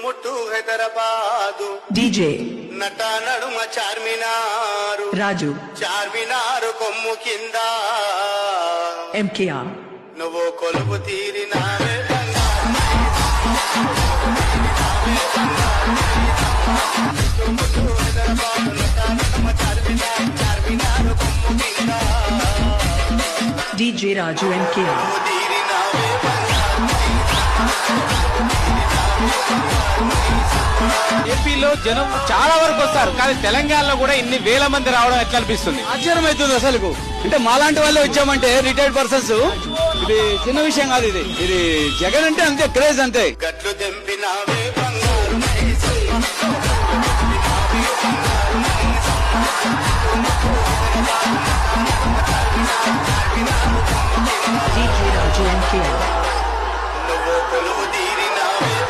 చుట్టుముట్టు హైదరాబాదు. DJ నట నడుమ చార్మినారు. Raju చార్మినారు కొమ్ము కింద. MKR నువ్వు కొలువు తీరినావే DJ Raju MKR ఏపీలో జనం చాలా వరకు వస్తారు కానీ తెలంగాణలో కూడా ఇన్ని వేల మంది రావడం ఎట్లా అనిపిస్తుంది? ఆశ్చర్యం అవుతుంది అసలు అంటే మాలాంటి వాళ్ళే వచ్చామంటే రిటైర్డ్ పర్సన్స్ ఇది చిన్న విషయం కాదు ఇది. ఇది జగన్ అంటే అంతే క్రేజ్ అంతే. గట్లు తెంపినావే బంగారు DJ